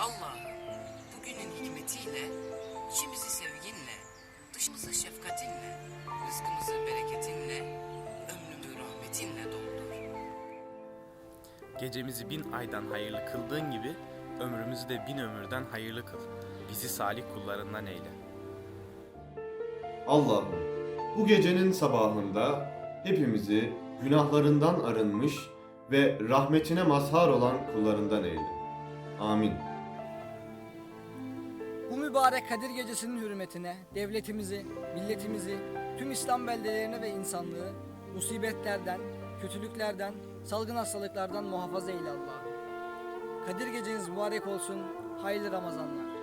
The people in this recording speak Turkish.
Allah'ım bugünün hikmetiyle, içimizi sevginle, dışımızı şefkatinle, rızkımızı bereketinle, ömrümü rahmetinle doldur. Gecemizi bin aydan hayırlı kıldığın gibi ömrümüzü de bin ömürden hayırlı kıl. Bizi salih kullarından eyle. Allah'ım bu gecenin sabahında hepimizi günahlarından arınmış ve rahmetine mazhar olan kullarından eyle. Amin. Bu mübarek Kadir Gecesi'nin hürmetine devletimizi, milletimizi, tüm İslam beldelerine ve insanlığı musibetlerden, kötülüklerden, salgın hastalıklardan muhafaza eyle Allah'ım. Kadir Geceniz mübarek olsun, hayırlı Ramazanlar.